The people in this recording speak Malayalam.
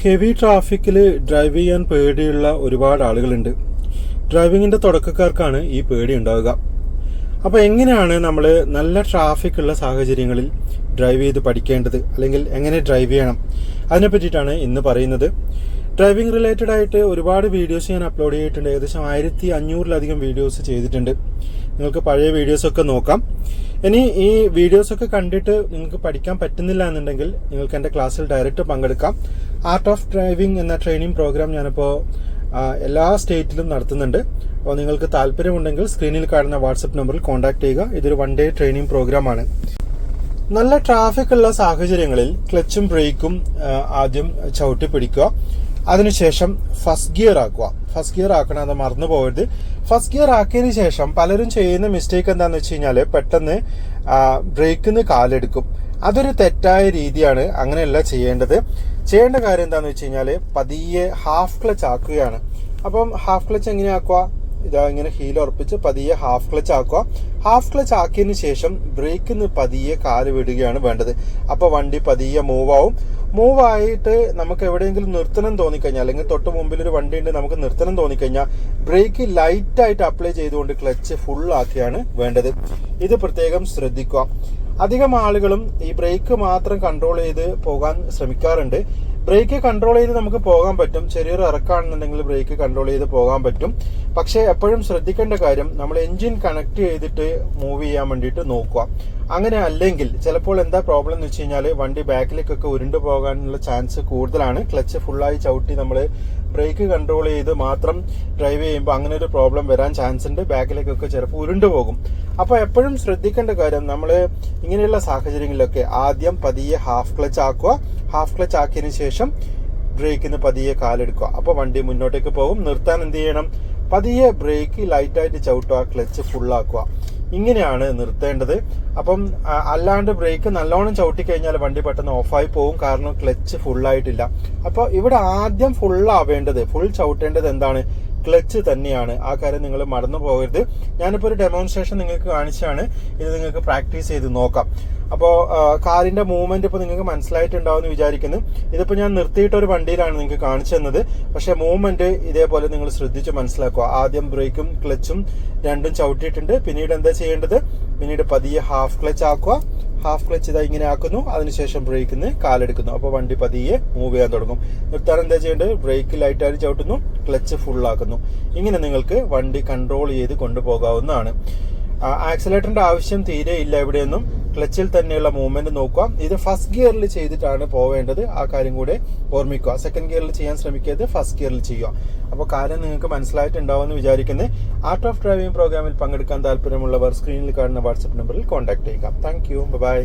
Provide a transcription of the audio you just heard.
ഹെവി ട്രാഫിക്കിൽ ഡ്രൈവ് ചെയ്യാൻ പേടിയുള്ള ഒരുപാട് ആളുകളുണ്ട്. ഡ്രൈവിങ്ങിന്റെ തുടക്കക്കാർക്കാണ് ഈ പേടി ഉണ്ടാവുക. അപ്പോൾ എങ്ങനെയാണ് നമ്മൾ നല്ല ട്രാഫിക് ഉള്ള സാഹചര്യങ്ങളിൽ ഡ്രൈവ് ചെയ്ത് പഠിക്കേണ്ടത്? അല്ലെങ്കിൽ എങ്ങനെ ഡ്രൈവ് ചെയ്യണം? അതിനെ പറ്റിയിട്ടാണ് ഇന്ന് പറയുന്നത്. ഡ്രൈവിംഗ് റിലേറ്റഡ് ആയിട്ട് ഒരുപാട് വീഡിയോസ് ഞാൻ അപ്ലോഡ് ചെയ്തിട്ടുണ്ട്. ഏകദേശം ആയിരത്തി അഞ്ഞൂറിലധികം വീഡിയോസ് ചെയ്തിട്ടുണ്ട്. നിങ്ങൾക്ക് പഴയ വീഡിയോസൊക്കെ നോക്കാം. ഇനി ഈ വീഡിയോസ് ഒക്കെ കണ്ടിട്ട് നിങ്ങൾക്ക് പഠിക്കാൻ പറ്റുന്നില്ല എന്നുണ്ടെങ്കിൽ നിങ്ങൾക്ക് എന്റെ ക്ലാസ്സിൽ ഡയറക്റ്റ് പങ്കെടുക്കാം. ആർട്ട് ഓഫ് ഡ്രൈവിംഗ് എന്ന ട്രെയിനിങ് പ്രോഗ്രാം ഞാനിപ്പോൾ എല്ലാ സ്റ്റേറ്റിലും നടത്തുന്നുണ്ട്. അപ്പോൾ നിങ്ങൾക്ക് താല്പര്യമുണ്ടെങ്കിൽ സ്ക്രീനിൽ കാണുന്ന വാട്സപ്പ് നമ്പറിൽ കോൺടാക്ട് ചെയ്യുക. ഇതൊരു വൺ ഡേ ട്രെയിനിങ് പ്രോഗ്രാമാണ് നല്ല ട്രാഫിക് ഉള്ള സാഹചര്യങ്ങളിൽ ക്ലച്ചും ബ്രേക്കും ആദ്യം ചവിട്ടി പിടിക്കുക. അതിനുശേഷം ഫസ്റ്റ് ഗിയർ ആക്കുക. ഫസ്റ്റ് ഗിയർ ആക്കണം അത് മറന്നു പോകരുത്. ഫസ്റ്റ് ഗിയർ ആക്കിയതിന് ശേഷം പലരും ചെയ്യുന്ന മിസ്റ്റേക്ക് എന്താന്ന് വെച്ച് കഴിഞ്ഞാൽ പെട്ടെന്ന് ബ്രേക്കിന്ന് കാലെടുക്കും. അതൊരു തെറ്റായ രീതിയാണ് അങ്ങനെയല്ല ചെയ്യേണ്ടത്. ചെയ്യേണ്ട കാര്യം എന്താന്ന് വെച്ച് കഴിഞ്ഞാൽ പതിയെ ഹാഫ് ക്ലച്ച് ആക്കുകയാണ്. അപ്പം ഹാഫ് ക്ലച്ച് എങ്ങനെ ആക്കുക? ഇതാ ഇങ്ങനെ ഹീൽ ഉറപ്പിച്ച് പതിയെ ഹാഫ് ക്ലച്ച് ആക്കുക. ഹാഫ് ക്ലച്ച് ആക്കിയതിന് ശേഷം ബ്രേക്കിന്ന് പതിയെ കാൽ വിടുകയാണ് വേണ്ടത്. അപ്പോൾ വണ്ടി പതിയെ മൂവ് ആവും. മൂവ് ആയിട്ട് നമുക്ക് എവിടെയെങ്കിലും നിർത്തണം തോന്നിക്കഴിഞ്ഞാൽ അല്ലെങ്കിൽ തൊട്ട് മുമ്പിൽ ഒരു വണ്ടി ഉണ്ട് നമുക്ക് നിർത്തണം തോന്നിക്കഴിഞ്ഞാൽ ബ്രേക്ക് ലൈറ്റ് ആയിട്ട് അപ്ലൈ ചെയ്തുകൊണ്ട് ക്ലച്ച് ഫുൾ ആക്കിയാണ് വേണ്ടത്. ഇത് പ്രത്യേകം ശ്രദ്ധിക്കുക. അധികം ആളുകളും ഈ ബ്രേക്ക് മാത്രം കൺട്രോൾ ചെയ്ത് പോകാൻ ശ്രമിക്കാറുണ്ട്. ബ്രേക്ക് കൺട്രോൾ ചെയ്ത് നമുക്ക് പോകാൻ പറ്റും. ചെറിയൊരു ഇറക്കാണെന്നുണ്ടെങ്കിൽ ബ്രേക്ക് കൺട്രോൾ ചെയ്ത് പോകാൻ പറ്റും. പക്ഷേ എപ്പോഴും ശ്രദ്ധിക്കേണ്ട കാര്യം നമ്മൾ എഞ്ചിൻ കണക്ട് ചെയ്തിട്ട് മൂവ് ചെയ്യാൻ വേണ്ടിയിട്ട് നോക്കുക. അങ്ങനെ അല്ലെങ്കിൽ ചിലപ്പോൾ എന്താ പ്രോബ്ലം എന്ന് വെച്ച് കഴിഞ്ഞാൽ വണ്ടി ബാക്കിലേക്കൊക്കെ ഉരുണ്ടു പോകാനുള്ള ചാൻസ് കൂടുതലാണ്. ക്ലച്ച് ഫുള്ളായി ചവിട്ടി നമ്മൾ ബ്രേക്ക് കൺട്രോൾ ചെയ്ത് മാത്രം ഡ്രൈവ് ചെയ്യുമ്പോൾ അങ്ങനെ ഒരു പ്രോബ്ലം വരാൻ ചാൻസ് ഉണ്ട്. ബാക്കിലേക്കൊക്കെ ചിലപ്പോൾ ഉരുണ്ടു പോകും. അപ്പോൾ എപ്പോഴും ശ്രദ്ധിക്കേണ്ട കാര്യം നമ്മൾ ഇങ്ങനെയുള്ള സാഹചര്യങ്ങളിലൊക്കെ ആദ്യം പതിയെ ഹാഫ് ക്ലച്ച് ആക്കുക. ഹാഫ് ക്ലച്ച് ആക്കിയതിനു ശേഷം ബ്രേക്കിന് പതിയെ കാലെടുക്കുക. അപ്പോൾ വണ്ടി മുന്നോട്ടേക്ക് പോകും. നിർത്താൻ എന്ത് ചെയ്യണം? പതിയെ ബ്രേക്ക് ലൈറ്റായിട്ട് ചവിട്ടുക ക്ലച്ച് ഫുള്ളാക്കുക. ഇങ്ങനെയാണ് നിർത്തേണ്ടത്. അപ്പം അല്ലാണ്ട് ബ്രേക്ക് നല്ലോണം ചവിട്ടി കഴിഞ്ഞാൽ വണ്ടി പെട്ടെന്ന് ഓഫായി പോകും. കാരണം ക്ലച്ച് ഫുള്ളായിട്ടില്ല. അപ്പോൾ ഇവിടെ ആദ്യം ഫുള്ളാവേണ്ടത് ഫുൾ ചവിട്ടേണ്ടത് എന്താണ്? ക്ലച്ച് തന്നെയാണ്. ആ കാര്യം നിങ്ങൾ മറന്നു പോകരുത്. ഞാനിപ്പോൾ ഒരു ഡെമോൺസ്ട്രേഷൻ നിങ്ങൾക്ക് കാണിച്ചാണ്. ഇത് നിങ്ങൾക്ക് പ്രാക്ടീസ് ചെയ്ത് നോക്കാം. അപ്പോൾ കാറിന്റെ മൂവ്മെന്റ് ഇപ്പോൾ നിങ്ങൾക്ക് മനസ്സിലായിട്ടുണ്ടാവും എന്ന് വിചാരിക്കുന്നു. ഇതിപ്പോൾ ഞാൻ നിർത്തിയിട്ട ഒരു വണ്ടിയിലാണ് നിങ്ങൾക്ക് കാണിച്ചു തന്നത്. പക്ഷേ മൂവ്മെന്റ് ഇതേപോലെ നിങ്ങൾ ശ്രദ്ധിച്ച് മനസ്സിലാക്കുക. ആദ്യം ബ്രേക്കും ക്ലച്ചും രണ്ടും ചവിട്ടിയിട്ടുണ്ട്. പിന്നീട് എന്താ ചെയ്യേണ്ടത്? പിന്നീട് പതിയെ ഹാഫ് ക്ലച്ച് ആക്കുക. ഹാഫ് ക്ലച്ച് ഇതാ ഇങ്ങനെ ആക്കുന്നു. അതിനുശേഷം ബ്രേക്കിൽ നിന്ന് കാലെടുക്കുന്നു. അപ്പോൾ വണ്ടി പതിയെ മൂവ് ചെയ്യാൻ തുടങ്ങും. നിർത്താൻ എന്താ ചെയ്യേണ്ടത്? ബ്രേക്ക് ലൈറ്റായിട്ട് ചവിട്ടുന്നു. ക്ലച്ച് ഫുൾ ആക്കുന്നു. ഇങ്ങനെ നിങ്ങൾക്ക് വണ്ടി കൺട്രോൾ ചെയ്ത് കൊണ്ടുപോകാവുന്നതാണ്. ആക്സിലേറ്ററിന്റെ ആവശ്യം തീരെ ഇല്ല എവിടെയൊന്നും ക്ലച്ചിൽ തന്നെയുള്ള മൂവ്മെന്റ് നോക്കുക. ഇത് ഫസ്റ്റ് ഗിയറിൽ ചെയ്തിട്ടാണ് പോവേണ്ടത്. ആ കാര്യം കൂടെ ഓർമ്മിക്കുക. സെക്കൻഡ് ഗിയറിൽ ചെയ്യാൻ ശ്രമിക്കരുത് ഫസ്റ്റ് ഗിയറിൽ ചെയ്യുക. അപ്പോൾ കാര്യം നിങ്ങൾക്ക് മനസ്സിലായിട്ടുണ്ടാവുമെന്ന് വിചാരിക്കുന്നത് ആർട്ട് ഓഫ് ഡ്രൈവിംഗ് പ്രോഗ്രാമിൽ പങ്കെടുക്കാൻ താല്പര്യമുള്ളവർ സ്ക്രീനിൽ കാണുന്ന വാട്സ്ആപ്പ് നമ്പറിൽ കോൺടാക്ട് ചെയ്യുക. Thank you by